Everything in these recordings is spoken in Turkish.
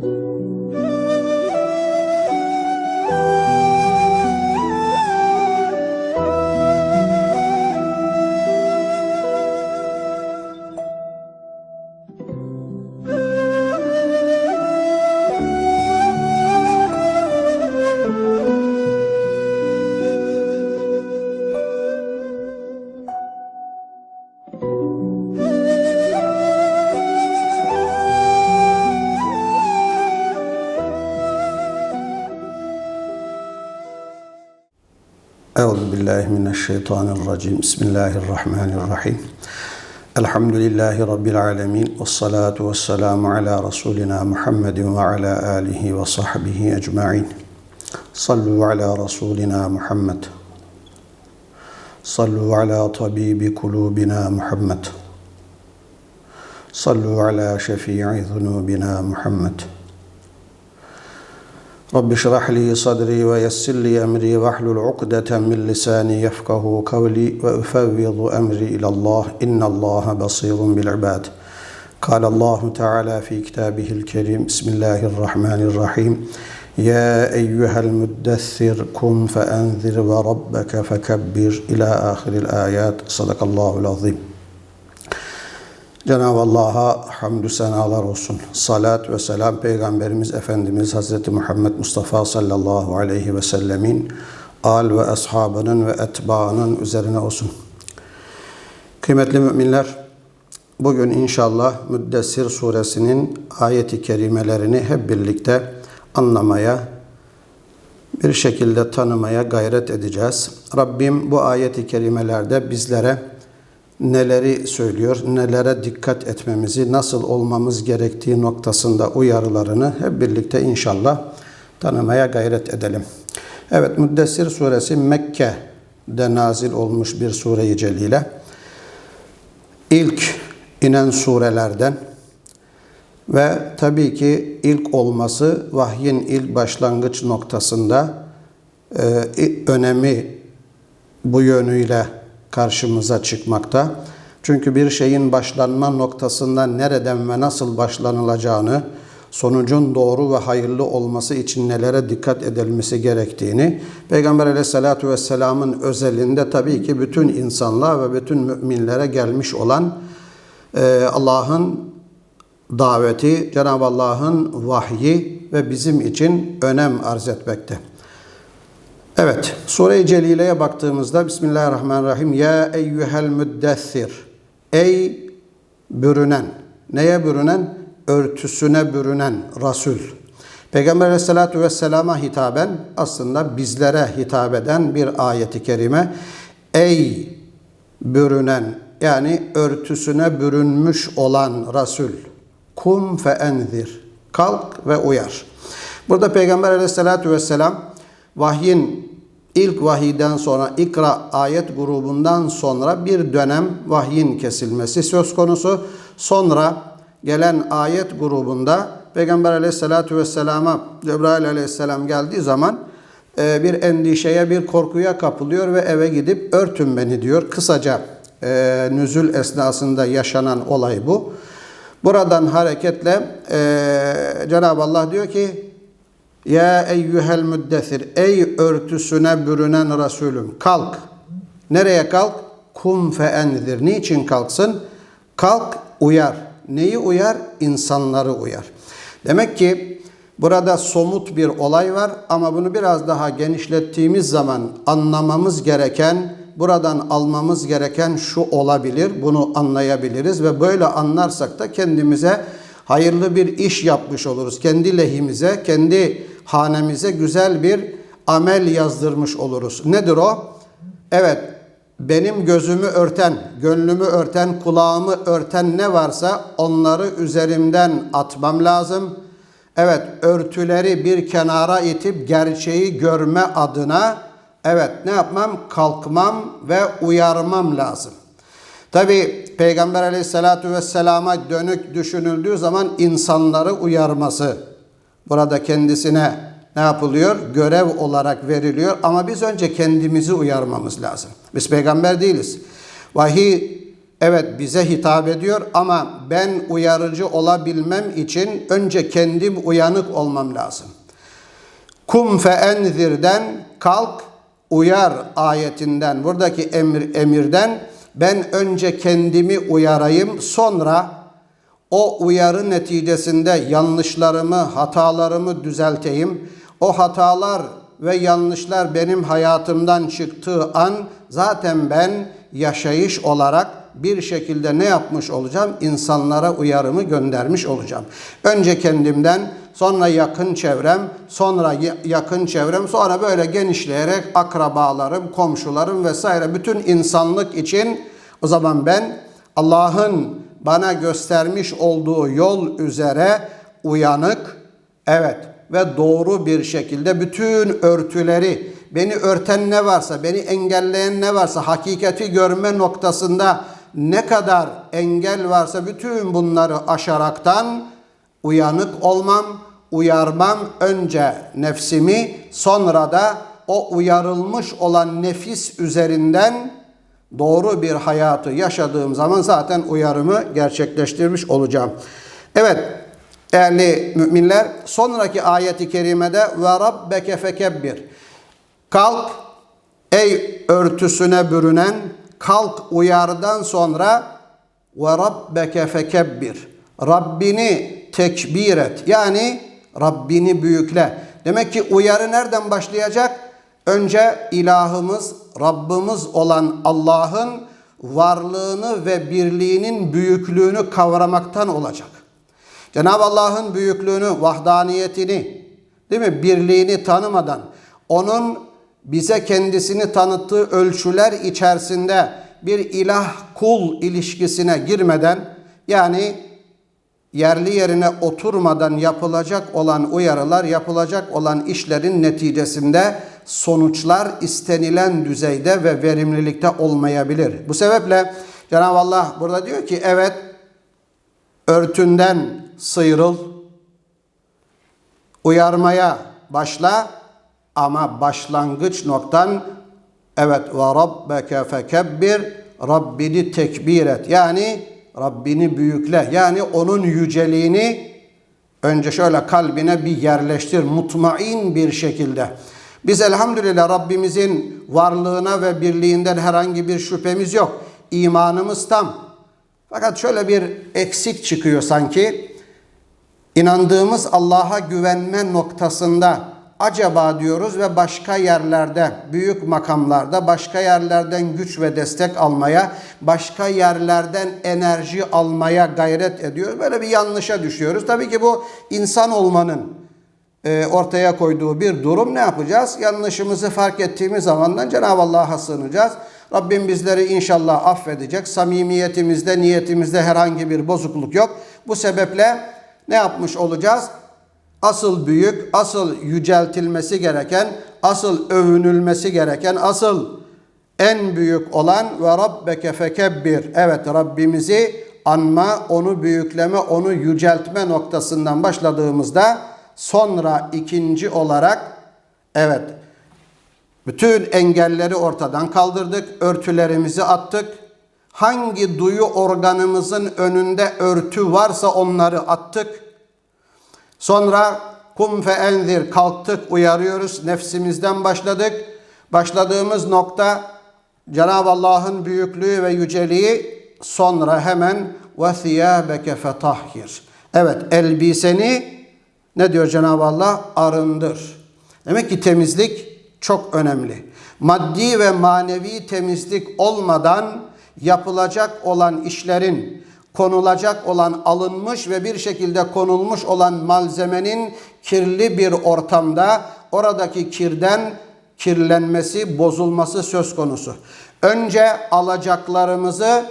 you. الشيطان الرجيم. بسم الله الرحمن الرحيم. الحمد لله رب العالمين والصلاة والسلام على رسولنا محمد وعلى آله وصحبه أجمعين. صلوا على رسولنا محمد. صلوا على طبيب قلوبنا محمد. صلوا على شفيع ذنوبنا محمد. رب اشرح لي صدري ويسر لي أمري واحلل عقدة من لساني يفقه قولي وأفوض أمري إلى الله إن الله بصير بالعباد. قال الله تعالى في كتابه الكريم بسم الله الرحمن الرحيم يا أيها المدثر قم فأنذر وربك فكبر إلى آخر الآيات صدق الله العظيم. Cenab-ı Allah'a hamdü senalar olsun. Salat ve selam Peygamberimiz Efendimiz Hazreti Muhammed Mustafa sallallahu aleyhi ve sellemin al ve ashabının ve etbaının üzerine olsun. Kıymetli müminler, bugün inşallah Müddessir suresinin ayeti kerimelerini hep birlikte anlamaya, bir şekilde tanımaya gayret edeceğiz. Rabbim bu ayeti kerimelerde bizlere neleri söylüyor, nelere dikkat etmemizi, nasıl olmamız gerektiği noktasında uyarılarını hep birlikte inşallah tanımaya gayret edelim. Evet, Müddessir suresi Mekke'de nazil olmuş bir sure-i celile. İlk inen surelerden ve tabii ki ilk olması vahyin ilk başlangıç noktasında e, önemi bu yönüyle karşımıza çıkmakta. Çünkü bir şeyin başlanma noktasında nereden ve nasıl başlanılacağını, sonucun doğru ve hayırlı olması için nelere dikkat edilmesi gerektiğini, Peygamber aleyhissalatu vesselamın özelinde tabii ki bütün insanlığa ve bütün müminlere gelmiş olan e, Allah'ın daveti, Cenab-ı Allah'ın vahyi ve bizim için önem arz etmekte. Evet, Sure-i Celile'ye baktığımızda Bismillahirrahmanirrahim. Ya eyyuhel müddessir. Ey bürünen. Neye bürünen? Örtüsüne bürünen Resul. Peygamber aleyhissalatu vesselama hitaben aslında bizlere hitap eden bir ayeti kerime. Ey bürünen yani örtüsüne bürünmüş olan Resul. Kum fe enzir. Kalk ve uyar. Burada Peygamber aleyhissalatu vesselam vahyin ilk vahiyden sonra ikra ayet grubundan sonra bir dönem vahyin kesilmesi söz konusu. Sonra gelen ayet grubunda Peygamber aleyhissalatu vesselama Cebrail aleyhisselam geldiği zaman e, bir endişeye bir korkuya kapılıyor ve eve gidip örtün beni diyor. Kısaca e, nüzül esnasında yaşanan olay bu. Buradan hareketle e, Cenab-ı Allah diyor ki ya eyyuhel müddessir ey örtüsüne bürünen Resulüm kalk. Nereye kalk? Kum fe enzir. Niçin kalksın? Kalk uyar. Neyi uyar? İnsanları uyar. Demek ki burada somut bir olay var ama bunu biraz daha genişlettiğimiz zaman anlamamız gereken, buradan almamız gereken şu olabilir. Bunu anlayabiliriz ve böyle anlarsak da kendimize hayırlı bir iş yapmış oluruz. Kendi lehimize, kendi hanemize güzel bir amel yazdırmış oluruz. Nedir o? Evet, benim gözümü örten, gönlümü örten, kulağımı örten ne varsa onları üzerimden atmam lazım. Evet, örtüleri bir kenara itip gerçeği görme adına evet ne yapmam? Kalkmam ve uyarmam lazım. Tabi Peygamber aleyhissalatu vesselama dönük düşünüldüğü zaman insanları uyarması burada kendisine ne yapılıyor? Görev olarak veriliyor ama biz önce kendimizi uyarmamız lazım. Biz peygamber değiliz. Vahiy evet bize hitap ediyor ama ben uyarıcı olabilmem için önce kendim uyanık olmam lazım. Kum fe enzirden kalk uyar ayetinden buradaki emir emirden ben önce kendimi uyarayım sonra o uyarı neticesinde yanlışlarımı, hatalarımı düzelteyim. O hatalar ve yanlışlar benim hayatımdan çıktığı an zaten ben yaşayış olarak bir şekilde ne yapmış olacağım? İnsanlara uyarımı göndermiş olacağım. Önce kendimden, sonra yakın çevrem, sonra yakın çevrem, sonra böyle genişleyerek akrabalarım, komşularım vesaire bütün insanlık için o zaman ben Allah'ın bana göstermiş olduğu yol üzere uyanık, evet ve doğru bir şekilde bütün örtüleri, beni örten ne varsa, beni engelleyen ne varsa, hakikati görme noktasında ne kadar engel varsa bütün bunları aşaraktan uyanık olmam, uyarmam önce nefsimi sonra da o uyarılmış olan nefis üzerinden doğru bir hayatı yaşadığım zaman zaten uyarımı gerçekleştirmiş olacağım. Evet değerli müminler sonraki ayeti kerimede ve rabbeke fekebbir. Kalk ey örtüsüne bürünen kalk uyardan sonra ve rabbeke fekebbir. Rabbini tekbir et. Yani Rabbini büyükle. Demek ki uyarı nereden başlayacak? Önce ilahımız, Rabbimiz olan Allah'ın varlığını ve birliğinin büyüklüğünü kavramaktan olacak. Cenab-ı Allah'ın büyüklüğünü, vahdaniyetini, değil mi? Birliğini tanımadan, onun bize kendisini tanıttığı ölçüler içerisinde bir ilah kul ilişkisine girmeden yani yerli yerine oturmadan yapılacak olan uyarılar, yapılacak olan işlerin neticesinde sonuçlar istenilen düzeyde ve verimlilikte olmayabilir. Bu sebeple Cenab-ı Allah burada diyor ki evet örtünden sıyrıl, uyarmaya başla ama başlangıç noktan evet ve rabbeke fekebbir Rabbini tekbir et. Yani Rabbini büyükle. Yani onun yüceliğini önce şöyle kalbine bir yerleştir. Mutmain bir şekilde. Biz elhamdülillah Rabbimizin varlığına ve birliğinden herhangi bir şüphemiz yok. İmanımız tam. Fakat şöyle bir eksik çıkıyor sanki. İnandığımız Allah'a güvenme noktasında acaba diyoruz ve başka yerlerde, büyük makamlarda, başka yerlerden güç ve destek almaya, başka yerlerden enerji almaya gayret ediyoruz. Böyle bir yanlışa düşüyoruz. Tabii ki bu insan olmanın ortaya koyduğu bir durum. Ne yapacağız? Yanlışımızı fark ettiğimiz zamandan Cenab-ı Allah'a sığınacağız. Rabbim bizleri inşallah affedecek. Samimiyetimizde, niyetimizde herhangi bir bozukluk yok. Bu sebeple ne yapmış olacağız? asıl büyük, asıl yüceltilmesi gereken, asıl övünülmesi gereken, asıl en büyük olan ve rabbeke fekebbir. Evet Rabbimizi anma, onu büyükleme, onu yüceltme noktasından başladığımızda sonra ikinci olarak evet bütün engelleri ortadan kaldırdık, örtülerimizi attık. Hangi duyu organımızın önünde örtü varsa onları attık Sonra kum fe enzir kalktık uyarıyoruz. Nefsimizden başladık. Başladığımız nokta Cenab-ı Allah'ın büyüklüğü ve yüceliği sonra hemen ve thiyâbeke fetahhir. Evet elbiseni ne diyor Cenab-ı Allah? Arındır. Demek ki temizlik çok önemli. Maddi ve manevi temizlik olmadan yapılacak olan işlerin konulacak olan alınmış ve bir şekilde konulmuş olan malzemenin kirli bir ortamda oradaki kirden kirlenmesi, bozulması söz konusu. Önce alacaklarımızı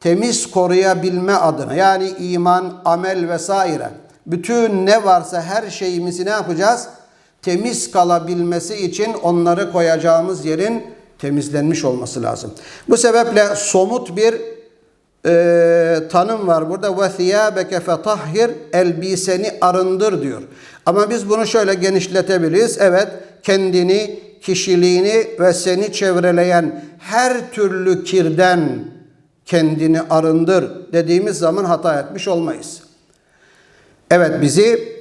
temiz koruyabilme adına yani iman, amel vesaire bütün ne varsa her şeyimizi ne yapacağız? Temiz kalabilmesi için onları koyacağımız yerin temizlenmiş olması lazım. Bu sebeple somut bir e, tanım var burada ve fetahhir elbiseni arındır diyor. Ama biz bunu şöyle genişletebiliriz. Evet kendini, kişiliğini ve seni çevreleyen her türlü kirden kendini arındır dediğimiz zaman hata etmiş olmayız. Evet bizi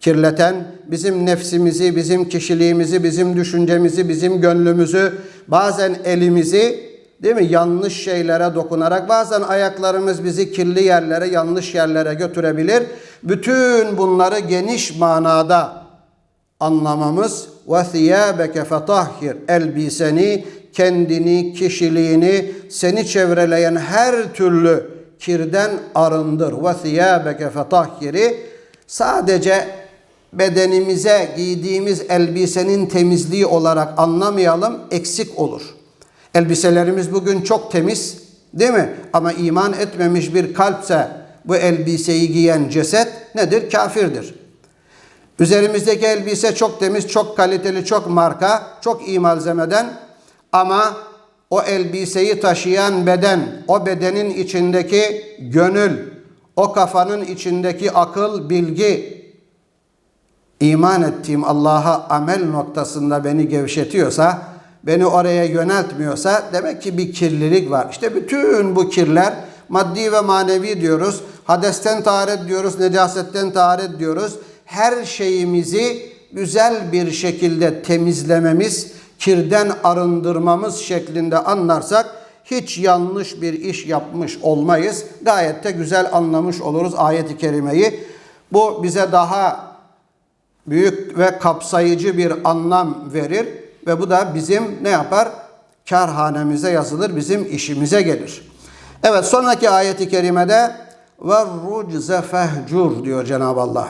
kirleten, bizim nefsimizi, bizim kişiliğimizi, bizim düşüncemizi, bizim gönlümüzü, bazen elimizi değil mi yanlış şeylere dokunarak bazen ayaklarımız bizi kirli yerlere, yanlış yerlere götürebilir. Bütün bunları geniş manada anlamamız ve thiyâbeke fetahhir elbiseni kendini, kişiliğini, seni çevreleyen her türlü kirden arındır. Ve thiyâbeke fetahhiri sadece bedenimize giydiğimiz elbisenin temizliği olarak anlamayalım eksik olur. Elbiselerimiz bugün çok temiz değil mi? Ama iman etmemiş bir kalpse bu elbiseyi giyen ceset nedir? Kafirdir. Üzerimizdeki elbise çok temiz, çok kaliteli, çok marka, çok iyi malzemeden ama o elbiseyi taşıyan beden, o bedenin içindeki gönül, o kafanın içindeki akıl, bilgi, iman ettiğim Allah'a amel noktasında beni gevşetiyorsa, beni oraya yöneltmiyorsa demek ki bir kirlilik var. İşte bütün bu kirler maddi ve manevi diyoruz. Hadesten taharet diyoruz, necasetten taharet diyoruz. Her şeyimizi güzel bir şekilde temizlememiz, kirden arındırmamız şeklinde anlarsak hiç yanlış bir iş yapmış olmayız. Gayet de güzel anlamış oluruz ayet-i kerimeyi. Bu bize daha büyük ve kapsayıcı bir anlam verir ve bu da bizim ne yapar? Karhanemize yazılır, bizim işimize gelir. Evet sonraki ayeti kerimede ve rucze fehcur diyor Cenab-ı Allah.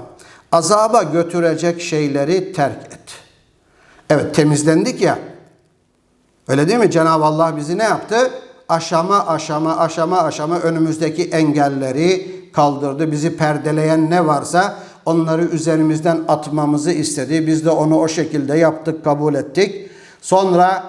Azaba götürecek şeyleri terk et. Evet temizlendik ya. Öyle değil mi? Cenab-ı Allah bizi ne yaptı? Aşama aşama aşama aşama önümüzdeki engelleri kaldırdı. Bizi perdeleyen ne varsa onları üzerimizden atmamızı istedi. Biz de onu o şekilde yaptık, kabul ettik. Sonra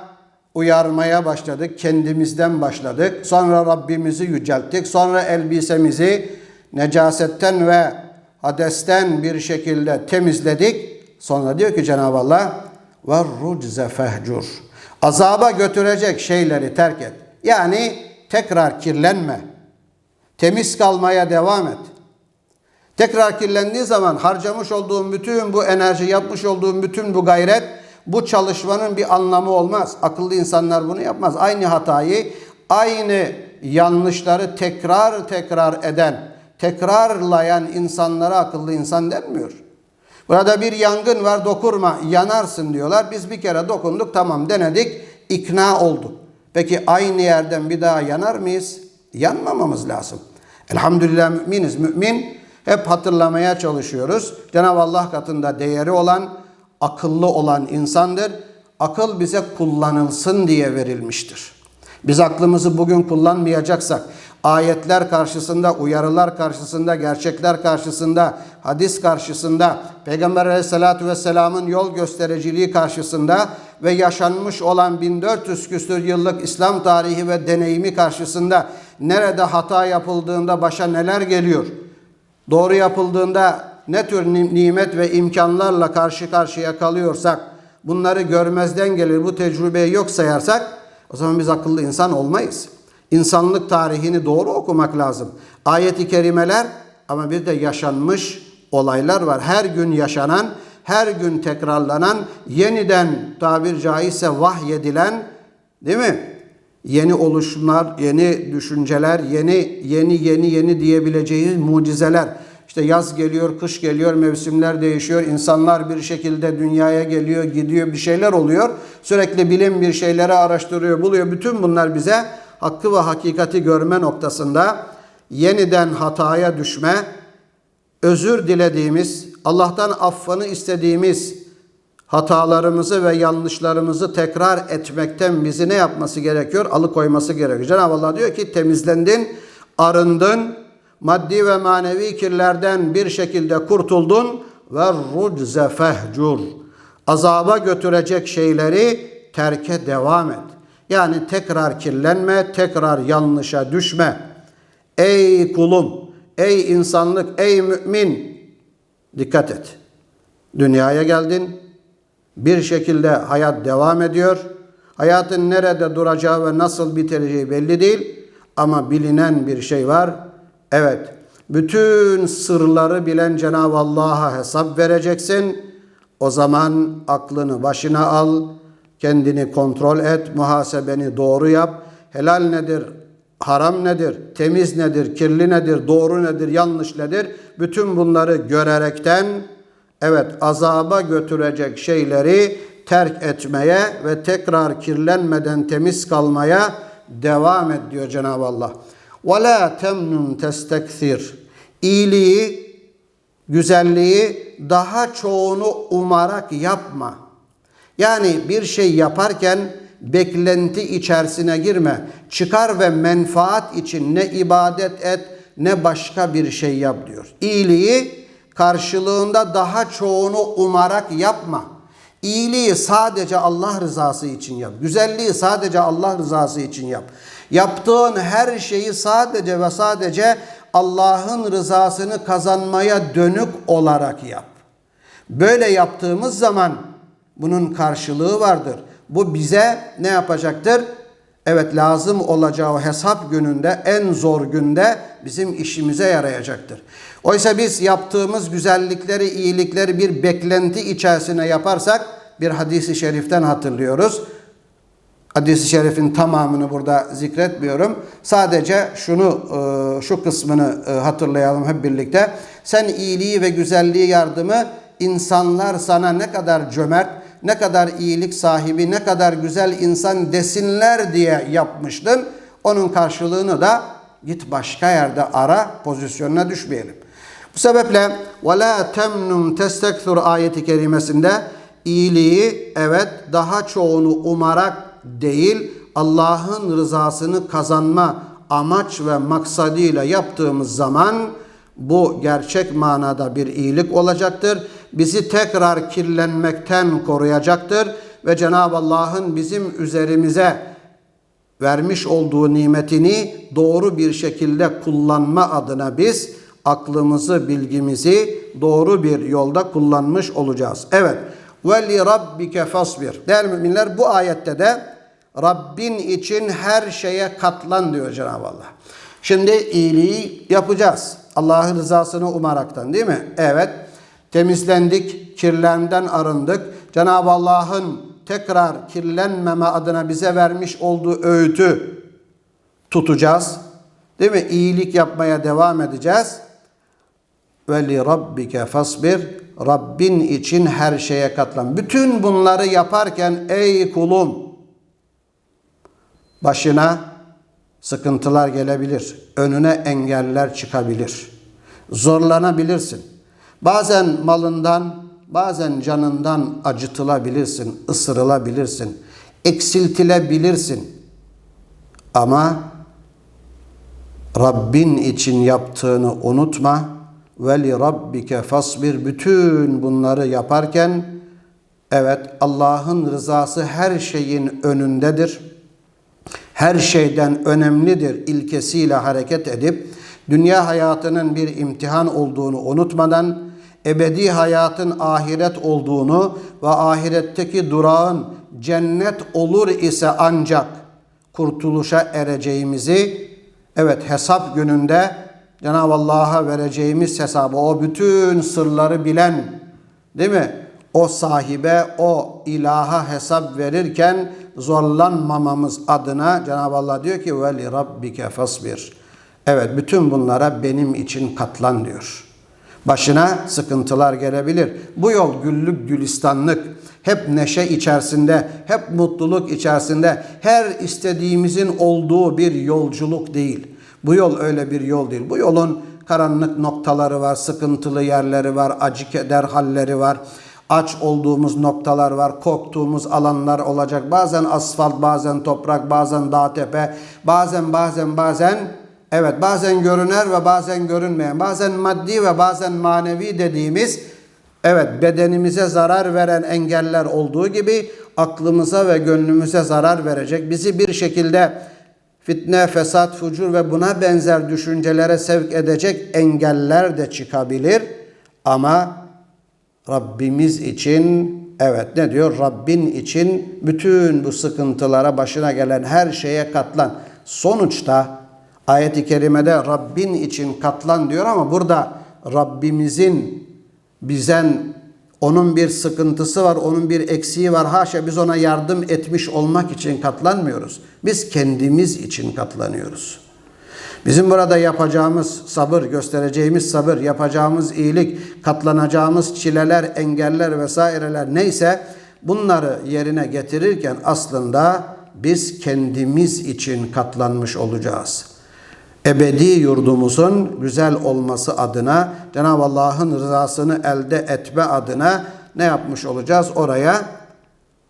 uyarmaya başladık, kendimizden başladık. Sonra Rabbimizi yücelttik. Sonra elbisemizi necasetten ve hadesten bir şekilde temizledik. Sonra diyor ki Cenab-ı Allah ve rucze fehcur. Azaba götürecek şeyleri terk et. Yani tekrar kirlenme. Temiz kalmaya devam et. Tekrar kirlendiği zaman harcamış olduğun bütün bu enerji, yapmış olduğun bütün bu gayret, bu çalışmanın bir anlamı olmaz. Akıllı insanlar bunu yapmaz. Aynı hatayı, aynı yanlışları tekrar tekrar eden, tekrarlayan insanlara akıllı insan denmiyor. Burada bir yangın var dokunma yanarsın diyorlar. Biz bir kere dokunduk tamam denedik ikna olduk. Peki aynı yerden bir daha yanar mıyız? Yanmamamız lazım. Elhamdülillah müminiz. Mümin hep hatırlamaya çalışıyoruz. Cenab-ı Allah katında değeri olan, akıllı olan insandır. Akıl bize kullanılsın diye verilmiştir. Biz aklımızı bugün kullanmayacaksak, ayetler karşısında, uyarılar karşısında, gerçekler karşısında, hadis karşısında, Peygamber aleyhissalatü vesselamın yol göstericiliği karşısında ve yaşanmış olan 1400 küsur yıllık İslam tarihi ve deneyimi karşısında nerede hata yapıldığında başa neler geliyor? Doğru yapıldığında ne tür nimet ve imkanlarla karşı karşıya kalıyorsak, bunları görmezden gelir, bu tecrübeyi yok sayarsak, o zaman biz akıllı insan olmayız. İnsanlık tarihini doğru okumak lazım. Ayet-i kerimeler ama bir de yaşanmış olaylar var. Her gün yaşanan, her gün tekrarlanan, yeniden tabir caizse vahyedilen değil mi? Yeni oluşumlar, yeni düşünceler, yeni yeni yeni yeni diyebileceğimiz mucizeler. İşte yaz geliyor, kış geliyor, mevsimler değişiyor. insanlar bir şekilde dünyaya geliyor, gidiyor, bir şeyler oluyor. Sürekli bilim bir şeyleri araştırıyor, buluyor. Bütün bunlar bize hakkı ve hakikati görme noktasında yeniden hataya düşme, özür dilediğimiz, Allah'tan affını istediğimiz hatalarımızı ve yanlışlarımızı tekrar etmekten bizi ne yapması gerekiyor? Alıkoyması gerekiyor. Cenab-ı Allah diyor ki temizlendin, arındın, maddi ve manevi kirlerden bir şekilde kurtuldun ve rucze fehcur. Azaba götürecek şeyleri terke devam et. Yani tekrar kirlenme, tekrar yanlışa düşme. Ey kulum, ey insanlık, ey mümin dikkat et. Dünyaya geldin. Bir şekilde hayat devam ediyor. Hayatın nerede duracağı ve nasıl biteceği belli değil. Ama bilinen bir şey var. Evet. Bütün sırları bilen Cenab-ı Allah'a hesap vereceksin. O zaman aklını başına al. Kendini kontrol et. Muhasebeni doğru yap. Helal nedir? Haram nedir? Temiz nedir? Kirli nedir? Doğru nedir? Yanlış nedir? Bütün bunları görerekten evet azaba götürecek şeyleri terk etmeye ve tekrar kirlenmeden temiz kalmaya devam et diyor Cenab-ı Allah. Ve la temnun testekthir. İyiliği, güzelliği daha çoğunu umarak yapma. Yani bir şey yaparken beklenti içerisine girme. Çıkar ve menfaat için ne ibadet et ne başka bir şey yap diyor. İyiliği karşılığında daha çoğunu umarak yapma. İyiliği sadece Allah rızası için yap. Güzelliği sadece Allah rızası için yap. Yaptığın her şeyi sadece ve sadece Allah'ın rızasını kazanmaya dönük olarak yap. Böyle yaptığımız zaman bunun karşılığı vardır. Bu bize ne yapacaktır? Evet lazım olacağı hesap gününde en zor günde bizim işimize yarayacaktır. Oysa biz yaptığımız güzellikleri, iyilikleri bir beklenti içerisine yaparsak bir hadisi şeriften hatırlıyoruz Hadis-i şerifin tamamını burada zikretmiyorum. Sadece şunu e, şu kısmını e, hatırlayalım hep birlikte. Sen iyiliği ve güzelliği yardımı insanlar sana ne kadar cömert, ne kadar iyilik sahibi, ne kadar güzel insan desinler diye yapmıştın. Onun karşılığını da git başka yerde ara pozisyonuna düşmeyelim. Bu sebeple وَلَا تَمْنُمْ تَسْتَكْثُرْ ayeti kerimesinde iyiliği evet daha çoğunu umarak değil Allah'ın rızasını kazanma amaç ve maksadıyla yaptığımız zaman bu gerçek manada bir iyilik olacaktır. Bizi tekrar kirlenmekten koruyacaktır ve Cenab-ı Allah'ın bizim üzerimize vermiş olduğu nimetini doğru bir şekilde kullanma adına biz aklımızı, bilgimizi doğru bir yolda kullanmış olacağız. Evet. Ve li rabbike fasbir. Değerli müminler bu ayette de Rabbin için her şeye katlan diyor Cenab-ı Allah. Şimdi iyiliği yapacağız. Allah'ın rızasını umaraktan değil mi? Evet. Temizlendik, kirlenden arındık. Cenab-ı Allah'ın tekrar kirlenmeme adına bize vermiş olduğu öğütü tutacağız. Değil mi? İyilik yapmaya devam edeceğiz. Ve li rabbike fasbir. Rabbin için her şeye katlan. Bütün bunları yaparken ey kulum başına sıkıntılar gelebilir. Önüne engeller çıkabilir. Zorlanabilirsin. Bazen malından, bazen canından acıtılabilirsin, ısırılabilirsin, eksiltilebilirsin. Ama Rabbin için yaptığını unutma. Ve li rabbike fasbir. Bütün bunları yaparken evet Allah'ın rızası her şeyin önündedir. Her şeyden önemlidir ilkesiyle hareket edip dünya hayatının bir imtihan olduğunu unutmadan ebedi hayatın ahiret olduğunu ve ahiretteki durağın cennet olur ise ancak kurtuluşa ereceğimizi evet hesap gününde Cenab-ı Allah'a vereceğimiz hesabı o bütün sırları bilen değil mi? O sahibe o ilaha hesap verirken zorlanmamamız adına Cenab-ı Allah diyor ki ve li rabbike fasbir. Evet bütün bunlara benim için katlan diyor. Başına sıkıntılar gelebilir. Bu yol güllük gülistanlık, hep neşe içerisinde, hep mutluluk içerisinde, her istediğimizin olduğu bir yolculuk değil. Bu yol öyle bir yol değil. Bu yolun karanlık noktaları var, sıkıntılı yerleri var, acı keder halleri var. Aç olduğumuz noktalar var, korktuğumuz alanlar olacak. Bazen asfalt, bazen toprak, bazen dağ tepe, bazen bazen bazen evet bazen görüner ve bazen görünmeyen, bazen maddi ve bazen manevi dediğimiz evet bedenimize zarar veren engeller olduğu gibi aklımıza ve gönlümüze zarar verecek. Bizi bir şekilde fitne, fesat, fucur ve buna benzer düşüncelere sevk edecek engeller de çıkabilir. Ama Rabbimiz için evet ne diyor? Rabbin için bütün bu sıkıntılara başına gelen her şeye katlan. Sonuçta Ayet-i kerimede Rabbin için katlan diyor ama burada Rabbimizin bizen onun bir sıkıntısı var, onun bir eksiği var. Haşa biz ona yardım etmiş olmak için katlanmıyoruz. Biz kendimiz için katlanıyoruz. Bizim burada yapacağımız sabır, göstereceğimiz sabır, yapacağımız iyilik, katlanacağımız çileler, engeller vesaireler neyse bunları yerine getirirken aslında biz kendimiz için katlanmış olacağız. Ebedi yurdumuzun güzel olması adına Cenab-ı Allah'ın rızasını elde etme adına ne yapmış olacağız? Oraya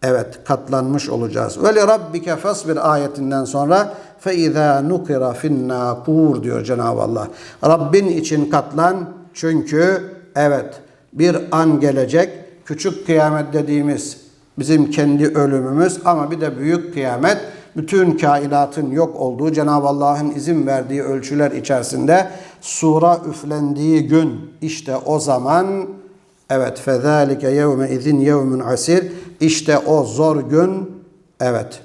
Evet katlanmış olacağız. Ve li rabbike fasbir ayetinden sonra izâ nukira fin nâkûr diyor Cenab-ı Allah. Rabbin için katlan çünkü evet bir an gelecek küçük kıyamet dediğimiz bizim kendi ölümümüz ama bir de büyük kıyamet bütün kainatın yok olduğu Cenab-ı Allah'ın izin verdiği ölçüler içerisinde sura üflendiği gün işte o zaman Evet fezalike yevme izin yevmun asir. İşte o zor gün evet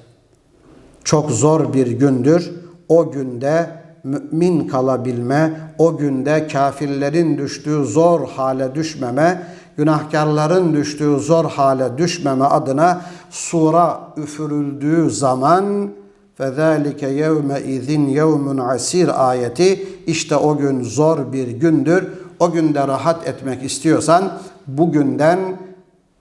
çok zor bir gündür. O günde mümin kalabilme, o günde kafirlerin düştüğü zor hale düşmeme, günahkarların düştüğü zor hale düşmeme adına sura üfürüldüğü zaman فَذَٰلِكَ يَوْمَ اِذٍ يَوْمٌ asir ayeti işte o gün zor bir gündür. O günde rahat etmek istiyorsan bugünden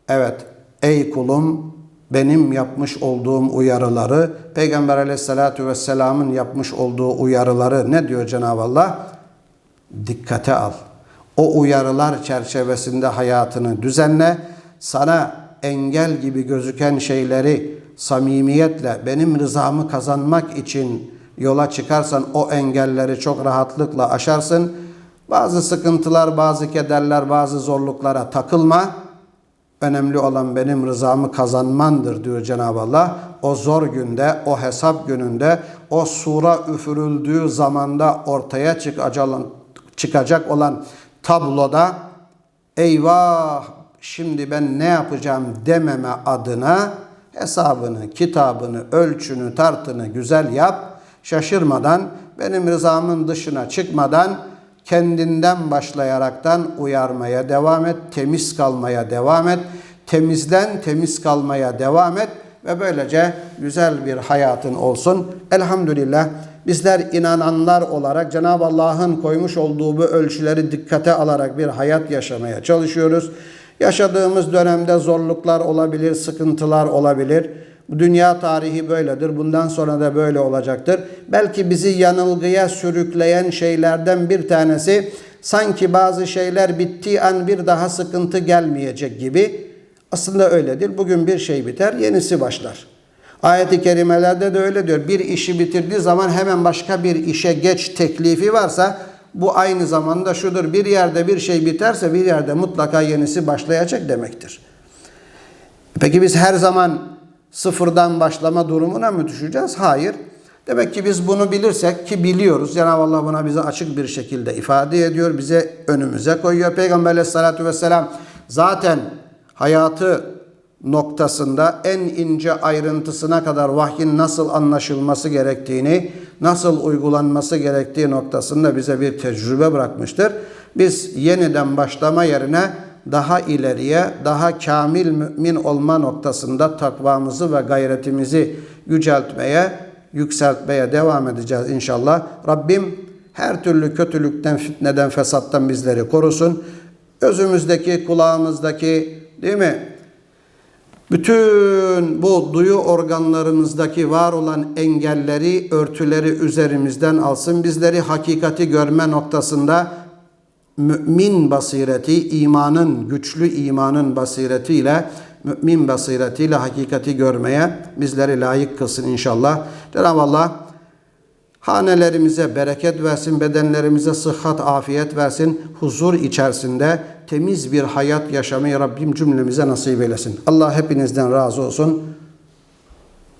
evet ey kulum benim yapmış olduğum uyarıları Peygamber aleyhissalatü vesselamın yapmış olduğu uyarıları ne diyor Cenab-ı Allah? Dikkate al. O uyarılar çerçevesinde hayatını düzenle. Sana engel gibi gözüken şeyleri samimiyetle benim rızamı kazanmak için yola çıkarsan o engelleri çok rahatlıkla aşarsın. Bazı sıkıntılar, bazı kederler, bazı zorluklara takılma. Önemli olan benim rızamı kazanmandır diyor Cenab-ı Allah. O zor günde, o hesap gününde, o sura üfürüldüğü zamanda ortaya çıkacak olan, tabloda eyvah şimdi ben ne yapacağım dememe adına hesabını, kitabını, ölçünü, tartını güzel yap. Şaşırmadan, benim rızamın dışına çıkmadan kendinden başlayaraktan uyarmaya devam et, temiz kalmaya devam et, temizlen, temiz kalmaya devam et ve böylece güzel bir hayatın olsun. Elhamdülillah bizler inananlar olarak Cenab-ı Allah'ın koymuş olduğu bu ölçüleri dikkate alarak bir hayat yaşamaya çalışıyoruz. Yaşadığımız dönemde zorluklar olabilir, sıkıntılar olabilir. Dünya tarihi böyledir. Bundan sonra da böyle olacaktır. Belki bizi yanılgıya sürükleyen şeylerden bir tanesi sanki bazı şeyler bittiği an bir daha sıkıntı gelmeyecek gibi. Aslında öyledir. Bugün bir şey biter, yenisi başlar. Ayet-i kerimelerde de öyle diyor. Bir işi bitirdiği zaman hemen başka bir işe geç teklifi varsa bu aynı zamanda şudur. Bir yerde bir şey biterse bir yerde mutlaka yenisi başlayacak demektir. Peki biz her zaman sıfırdan başlama durumuna mı düşeceğiz? Hayır. Demek ki biz bunu bilirsek ki biliyoruz. Cenab-ı Allah buna bize açık bir şekilde ifade ediyor. Bize önümüze koyuyor. Peygamber aleyhissalatü vesselam zaten hayatı noktasında en ince ayrıntısına kadar vahyin nasıl anlaşılması gerektiğini, nasıl uygulanması gerektiği noktasında bize bir tecrübe bırakmıştır. Biz yeniden başlama yerine daha ileriye, daha kamil mümin olma noktasında takvamızı ve gayretimizi yüceltmeye, yükseltmeye devam edeceğiz inşallah. Rabbim her türlü kötülükten, fitneden, fesattan bizleri korusun. Özümüzdeki, kulağımızdaki, değil mi? Bütün bu duyu organlarımızdaki var olan engelleri, örtüleri üzerimizden alsın. Bizleri hakikati görme noktasında mümin basireti, imanın, güçlü imanın basiretiyle, mümin basiretiyle hakikati görmeye bizleri layık kılsın inşallah. Cenab-ı Allah hanelerimize bereket versin, bedenlerimize sıhhat, afiyet versin, huzur içerisinde temiz bir hayat yaşamayı Rabbim cümlemize nasip eylesin. Allah hepinizden razı olsun.